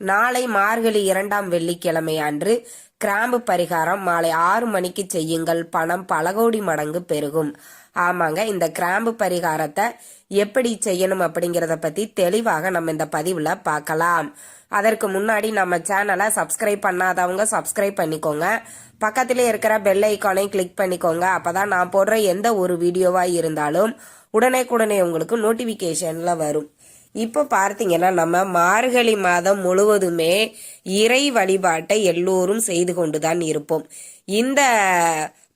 நாளை மார்கழி இரண்டாம் வெள்ளிக்கிழமை அன்று கிராம்பு பரிகாரம் மாலை ஆறு மணிக்கு செய்யுங்கள். பணம் பல கோடி மடங்கு பெருகும். ஆமாங்க இந்த கிராம்பு பரிகாரத்தை எப்படி செய்யணும் அப்படிங்கறத பத்தி தெளிவாக நம்ம இந்த பதிவுல பார்க்கலாம். அதற்கு முன்னாடி நம்ம சேனலை சப்ஸ்கிரைப் பண்ணாதவங்க சப்ஸ்கிரைப் பண்ணிக்கோங்க. பக்கத்திலே இருக்கிற பெல் ஐக்கானையும் கிளிக் பண்ணிக்கோங்க. அப்பதான் நான் போடுற எந்த ஒரு வீடியோவா இருந்தாலும் உடனே உங்களுக்கு நோட்டிபிகேஷன்ல வரும். இப்போ பார்த்தீங்கன்னா நம்ம மார்கழி மாதம் முழுவதுமே இறை வழிபாட்டை எல்லோரும் செய்து கொண்டுதான் இருப்போம். இந்த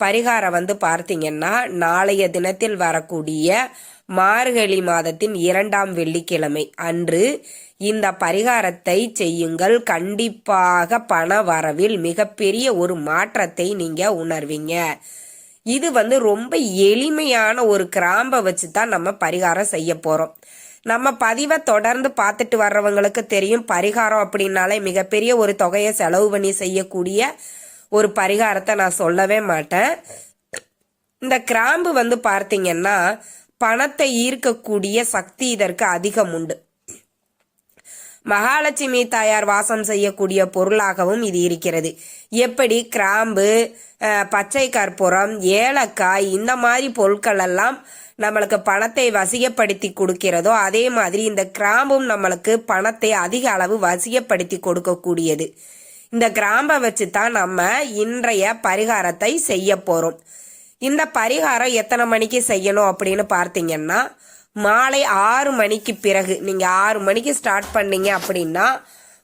பரிகாரம் வந்து பார்த்தீங்கன்னா நாளைய தினத்தில் வரக்கூடிய மார்கழி மாதத்தின் இரண்டாம் வெள்ளிக்கிழமை அன்று இந்த பரிகாரத்தை செய்யுங்கள். கண்டிப்பாக பண வரவில் மிகப்பெரிய ஒரு மாற்றத்தை நீங்க உணர்வீங்க. இது வந்து ரொம்ப எளிமையான ஒரு கிராம்பை வச்சு தான் நம்ம பரிகாரம் செய்ய போறோம். நம்ம பதிவை தொடர்ந்து பார்த்துட்டு வர்றவங்களுக்கு தெரியும் பரிகாரம் அப்படின்னாலே மிகப்பெரிய ஒரு தொகையை செலவு பண்ணி செய்யக்கூடிய ஒரு பரிகாரத்தை நான் சொல்லவே மாட்டேன். இந்த கிராம்பு வந்து பார்த்தீங்கன்னா பணத்தை ஈர்க்கக்கூடிய சக்தி இதற்கு அதிகம் உண்டு. மகாலட்சுமி தாயார் வாசம் செய்யக்கூடிய பொருளாகவும் இது இருக்கிறது. எப்படி? கிராம்பு பச்சை கற்பூரம் ஏலக்காய் இந்த மாதிரி பொருட்கள் எல்லாம் நம்மளுக்கு பணத்தை வசியப்படுத்தி கொடுக்கிறதோ அதே மாதிரி இந்த கிராம்பும் நம்மளுக்கு பணத்தை அதிக அளவு வசியப்படுத்தி கொடுக்கக்கூடியது. இந்த கிராம்பை வச்சு தான் நம்ம இன்றைய பரிகாரத்தை செய்ய போறோம். இந்த பரிகாரம் எத்தனை மணிக்கு செய்யணும் அப்படின்னு பார்த்தீங்கன்னா மாலை ஆறு மணிக்கு பிறகு நீங்கள் ஆறு மணிக்கு ஸ்டார்ட் பண்ணீங்க அப்படின்னா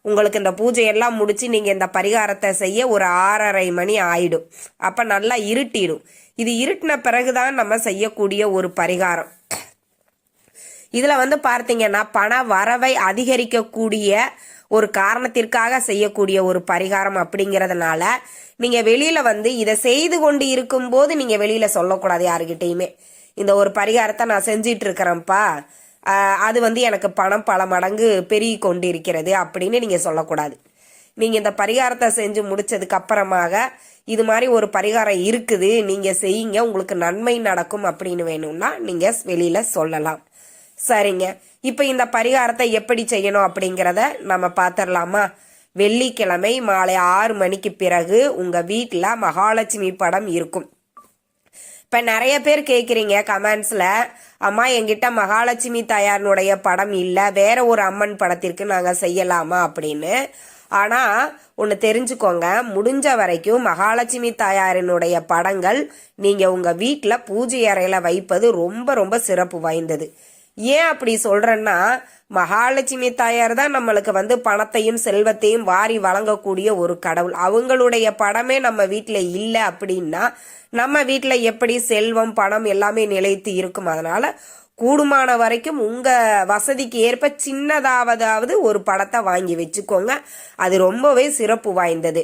உங்களுக்கு இந்த பூஜையெல்லாம் முடிச்சு நீங்க இந்த பரிகாரத்தை செய்ய ஒரு ஆறரை மணி ஆயிடும். அப்ப நல்லா இருட்டிடும் இது இருட்டின பிறகுதான் நம்ம செய்யக்கூடிய ஒரு பரிகாரம். இதுல வந்து பார்த்தீங்கன்னா பண வரவை அதிகரிக்கக்கூடிய ஒரு காரணத்திற்காக செய்யக்கூடிய ஒரு பரிகாரம் அப்படிங்கிறதுனால நீங்க வெளியில வந்து இதை செய்து கொண்டு இருக்கும்போது நீங்க வெளியில சொல்லக்கூடாது யாருக்கிட்டையுமே இந்த ஒரு பரிகாரத்தை நான் செஞ்சிட்டு இருக்கிறேன்ப்பா அது வந்து எனக்கு பணம் பல மடங்கு பெருகி கொண்டு இருக்கிறது அப்படின்னு நீங்க சொல்லக்கூடாது. நீங்க இந்த பரிகாரத்தை செஞ்சு முடிச்சதுக்கு அப்புறமாக இது மாதிரி ஒரு பரிகாரம் இருக்குது நீங்க செய்யுங்க உங்களுக்கு நன்மை நடக்கும் அப்படின்னு வேணும்னா நீங்க வெளியில சொல்லலாம். சரிங்க. இப்போ இந்த பரிகாரத்தை எப்படி செய்யணும் அப்படிங்கிறத நம்ம பார்த்துடலாமா வெள்ளிக்கிழமை மாலை ஆறு மணிக்கு பிறகு உங்க வீட்டில் மகாலட்சுமி படம் இருக்கும். இப்போ நிறைய பேர் கேட்குறீங்க கமெண்ட்ஸில் அம்மா எங்கிட்ட மகாலட்சுமி தாயாரினுடைய படம் இல்லை வேற ஒரு அம்மன் படத்திற்கு நாங்கள் செய்யலாமா? அப்படின்னு. ஆனால் ஒன்று தெரிஞ்சுக்கோங்க முடிஞ்ச வரைக்கும் மகாலட்சுமி தாயாரினுடைய படங்கள் நீங்கள் உங்கள் வீட்டில் பூஜை அறையில் வைப்பது ரொம்ப ரொம்ப சிறப்பு வாய்ந்தது. ஏன் அப்படி சொல்றேன்னா மகாலட்சுமி தாயார் தான் நம்மளுக்கு வந்து பணத்தையும் செல்வத்தையும் வாரி வழங்கக்கூடிய ஒரு கடவுள். அவங்களுடைய படமே நம்ம வீட்டில் இல்லை அப்படின்னா நம்ம வீட்டில் எப்படி செல்வம் பணம் எல்லாமே நிலைத்து இருக்கும். அதனால கூடுமான வரைக்கும் உங்க வசதிக்கு ஏற்ப சின்னதாவதாவது ஒரு படத்தை வாங்கி வச்சுக்கோங்க. அது ரொம்பவே சிறப்பு வாய்ந்தது.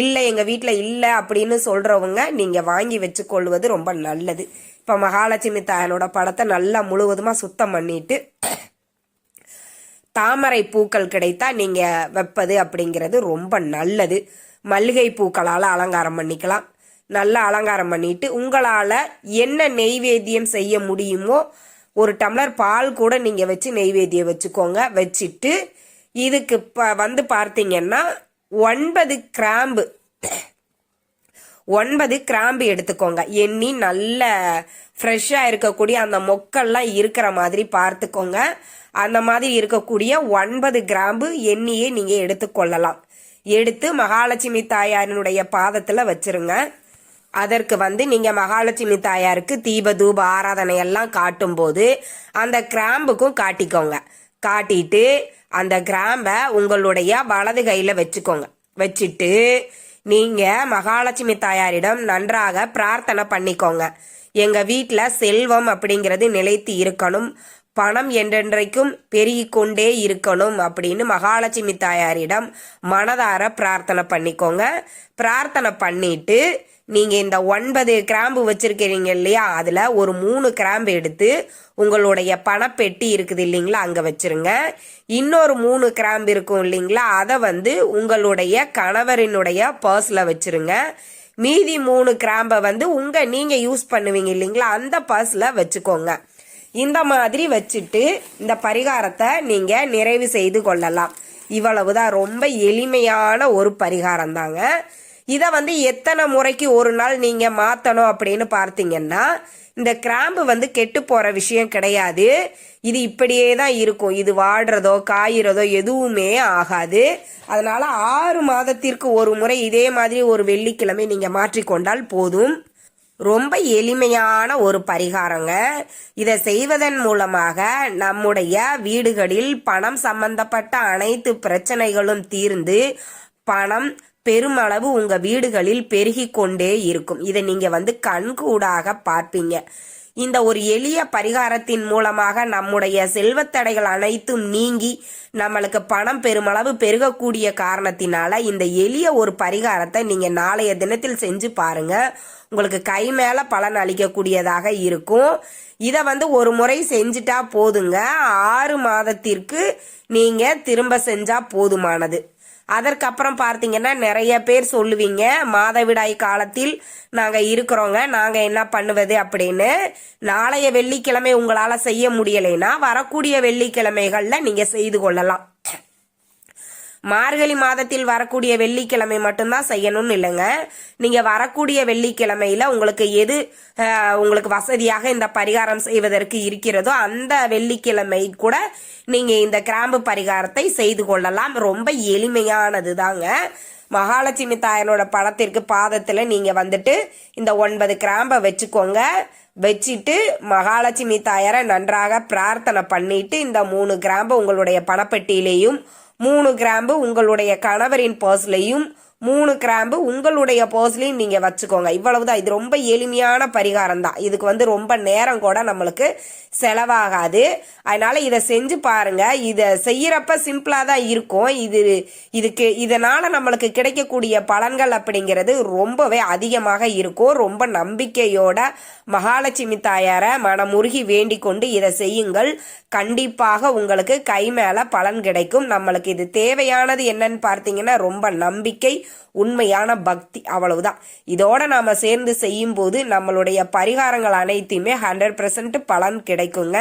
இல்லை எங்கள் வீட்டில் இல்லை அப்படின்னு சொல்கிறவங்க நீங்கள் வாங்கி வச்சுக்கொள்வது ரொம்ப நல்லது. இப்போ மகாலட்சுமி தாயனோட படத்தை நல்லா முழுவதுமாக சுத்தம் பண்ணிட்டு தாமரை பூக்கள் கிடைத்தா நீங்கள் வைப்பது அப்படிங்கிறது ரொம்ப நல்லது. மல்லிகை பூக்களால் அலங்காரம் பண்ணிக்கலாம். நல்லா அலங்காரம் பண்ணிட்டு உங்களால் என்ன நெய்வேத்தியம் செய்ய முடியுமோ ஒரு டம்ளர் பால் கூட நீங்கள் வச்சு நெய்வேத்தியம் வச்சுக்கோங்க. வச்சுட்டு இதுக்கு ப வந்து பார்த்தீங்கன்னா ஒன்பது கிராம்பு. ஒன்பது கிராம்பு எடுத்துக்கோங்க. எண்ணி நல்ல ஃப்ரெஷ்ஷாக இருக்கக்கூடிய அந்த மொக்கெல்லாம் இருக்கிற மாதிரி பார்த்துக்கோங்க. அந்த மாதிரி இருக்கக்கூடிய ஒன்பது கிராம்பு எண்ணியே நீங்கள் எடுத்துக்கொள்ளலாம். எடுத்து மகாலட்சுமி தாயாரினுடைய பாதத்தில் வச்சிருங்க. அதற்கு வந்து நீங்க மகாலட்சுமி தாயாருக்கு தீப தூப ஆராதனை எல்லாம் காட்டும்போது அந்த கிராம்புக்கும் காட்டிக்கோங்க. காட்டிட்டு அந்த கிராம்பை உங்களுடைய வலது கையில் வச்சுக்கோங்க. வச்சுட்டு நீங்கள் மகாலட்சுமி தாயாரிடம் நன்றாக பிரார்த்தனை பண்ணிக்கோங்க. எங்கள் வீட்டில் செல்வம் அப்படிங்கிறது நிலைத்து இருக்கணும். பணம் என்றென்றைக்கும் பெருகிக்கொண்டே இருக்கணும் அப்படின்னு மகாலட்சுமி தாயாரிடம் மனதார பிரார்த்தனை பண்ணிக்கோங்க. பிரார்த்தனை பண்ணிட்டு நீங்க இந்த ஒன்பது கிராம்பு வச்சிருக்கிறீங்க இல்லையா? அதுல ஒரு மூணு கிராம்பு எடுத்து உங்களுடைய பணப்பெட்டி இருக்குது இல்லைங்களா? அங்க வச்சிருங்க. இன்னொரு மூணு கிராம்பு இருக்கும் இல்லைங்களா? அதை வந்து உங்களுடைய கணவரினுடைய பர்ஸ்ல வச்சிருங்க. மீதி மூணு கிராம்பை வந்து உங்க நீங்க யூஸ் பண்ணுவீங்க இல்லைங்களா? அந்த பர்ஸ்ல வச்சுக்கோங்க. இந்த மாதிரி வச்சுட்டு இந்த பரிகாரத்தை நீங்கள் நிறைவு செய்து கொள்ளலாம். இவ்வளவுதான். ரொம்ப எளிமையான ஒரு பரிகாரம் தாங்க இதை வந்து எத்தனை முறைக்கு ஒரு நாள் நீங்கள் மாற்றணும் அப்படின்னு பார்த்தீங்கன்னா இந்த கிராம்பு வந்து கெட்டு போகிற விஷயம் கிடையாது. இது இப்படியே தான் இருக்கும். இது வாடுறதோ காயிறதோ எதுவுமே ஆகாது. அதனால் ஆறு மாதத்திற்கு ஒரு முறை இதே மாதிரி ஒரு வெள்ளிக்கிழமை நீங்கள் மாற்றிக்கொண்டால் போதும். ரொம்ப எளிமையான ஒரு பரிகாரங்க. இதை செய்வதன் மூலமாக நம்முடைய வீடுகளில் பணம் சம்பந்தப்பட்ட அனைத்து பிரச்சனைகளும் தீர்ந்து பணம் பெருமளவு உங்க வீடுகளில் பெருகி கொண்டே இருக்கும். இதை நீங்க வந்து கண்கூடாக பார்ப்பீங்க. இந்த ஒரு எளிய பரிகாரத்தின் மூலமாக நம்முடைய செல்வத்தடைகள் அனைத்தும் நீங்கி நம்மளுக்கு பணம் பெருமளவு பெருகக்கூடிய காரணத்தினால இந்த எளிய ஒரு பரிகாரத்தை நீங்க நாளைய தினத்தில் செஞ்சு பாருங்க. உங்களுக்கு கை மேல பலன் அளிக்கக்கூடியதாக இருக்கும். இதை வந்து ஒரு முறை செஞ்சுட்டா போதுங்க. ஆறு மாதத்திற்கு நீங்க திரும்ப செஞ்சா போதுமானது. அதற்கப்புறம் பார்த்தீங்கன்னா நிறைய பேர் சொல்லுவீங்க மாதவிடாய் காலத்தில் நாங்கள் இருக்கிறோங்க நாங்கள் என்ன பண்ணுவது? அப்படின்னு. நாளைய வெள்ளிக்கிழமை உங்களால் செய்ய முடியலைன்னா வரக்கூடிய வெள்ளிக்கிழமைகளில் நீங்கள் செய்து கொள்ளலாம். மார்கழி மாதத்தில் வரக்கூடிய வெள்ளிக்கிழமை மட்டும்தான் செய்யணும்னு இல்லைங்க. நீங்க வரக்கூடிய வெள்ளிக்கிழமையில உங்களுக்கு எது உங்களுக்கு வசதியாக இந்த பரிகாரம் செய்வதற்கு இருக்கிறதோ அந்த வெள்ளிக்கிழமை கூட நீங்க இந்த கிராம்பு பரிகாரத்தை செய்து கொள்ளலாம். ரொம்ப எளிமையானது தாங்க மகாலட்சுமி தாயனோட படத்திற்கு பாதத்துல நீங்க வந்துட்டு இந்த ஒன்பது கிராம்பை வச்சுக்கோங்க. வச்சுட்டு மகாலட்சுமி தாயாரை நன்றாக பிரார்த்தனை பண்ணிட்டு இந்த மூணு கிராம்பு உங்களுடைய பணப்பெட்டியிலையும் மூணு கிராம்பு உங்களுடைய கணவரின் பர்ஸ்லையும் மூணு கிராம்பு உங்களுடைய பர்ஸ்லையும் நீங்கள் வச்சுக்கோங்க. இவ்வளவுதான். இது ரொம்ப எளிமையான பரிகாரம் தான் இதுக்கு வந்து ரொம்ப நேரம் கூட நம்மளுக்கு செலவாகாது. அதனால் இதை செஞ்சு பாருங்கள் இதை செய்கிறப்ப சிம்பிளாக தான் இருக்கும். இது இதுக்கு இதனால் நம்மளுக்கு கிடைக்கக்கூடிய பலன்கள் அப்படிங்கிறது ரொம்பவே அதிகமாக இருக்கும். ரொம்ப நம்பிக்கையோட மகாலட்சுமி தாயாரை மனமுருகி வேண்டிக் கொண்டு இதை செய்யுங்கள். கண்டிப்பாக உங்களுக்கு கை மேலே பலன் கிடைக்கும். நம்மளுக்கு இது தேவையானது என்னன்னு பார்த்தீங்கன்னா ரொம்ப நம்பிக்கை. உண்மையான பக்தி அவ்வளவுதான். இதோட நாம சேர்ந்து செய்யும் போது நம்மளுடைய பரிகாரங்கள் அனைத்தையுமே ஹண்ட்ரட் பலன் கிடைக்குங்க.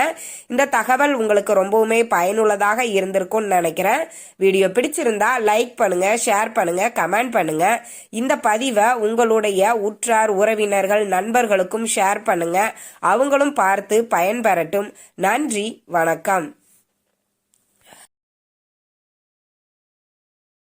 இந்த தகவல் உங்களுக்கு ரொம்பவுமே பயனுள்ளதாக இருந்திருக்கும்னு நினைக்கிறேன். வீடியோ பிடிச்சிருந்தா லைக் பண்ணுங்க ஷேர் பண்ணுங்க கமெண்ட் பண்ணுங்க. இந்த பதிவை உங்களுடைய உற்றார் உறவினர்கள் நண்பர்களுக்கும் ஷேர் பண்ணுங்க. அவங்களும் பார்த்து பயன்பெறட்டும். நன்றி வணக்கம்.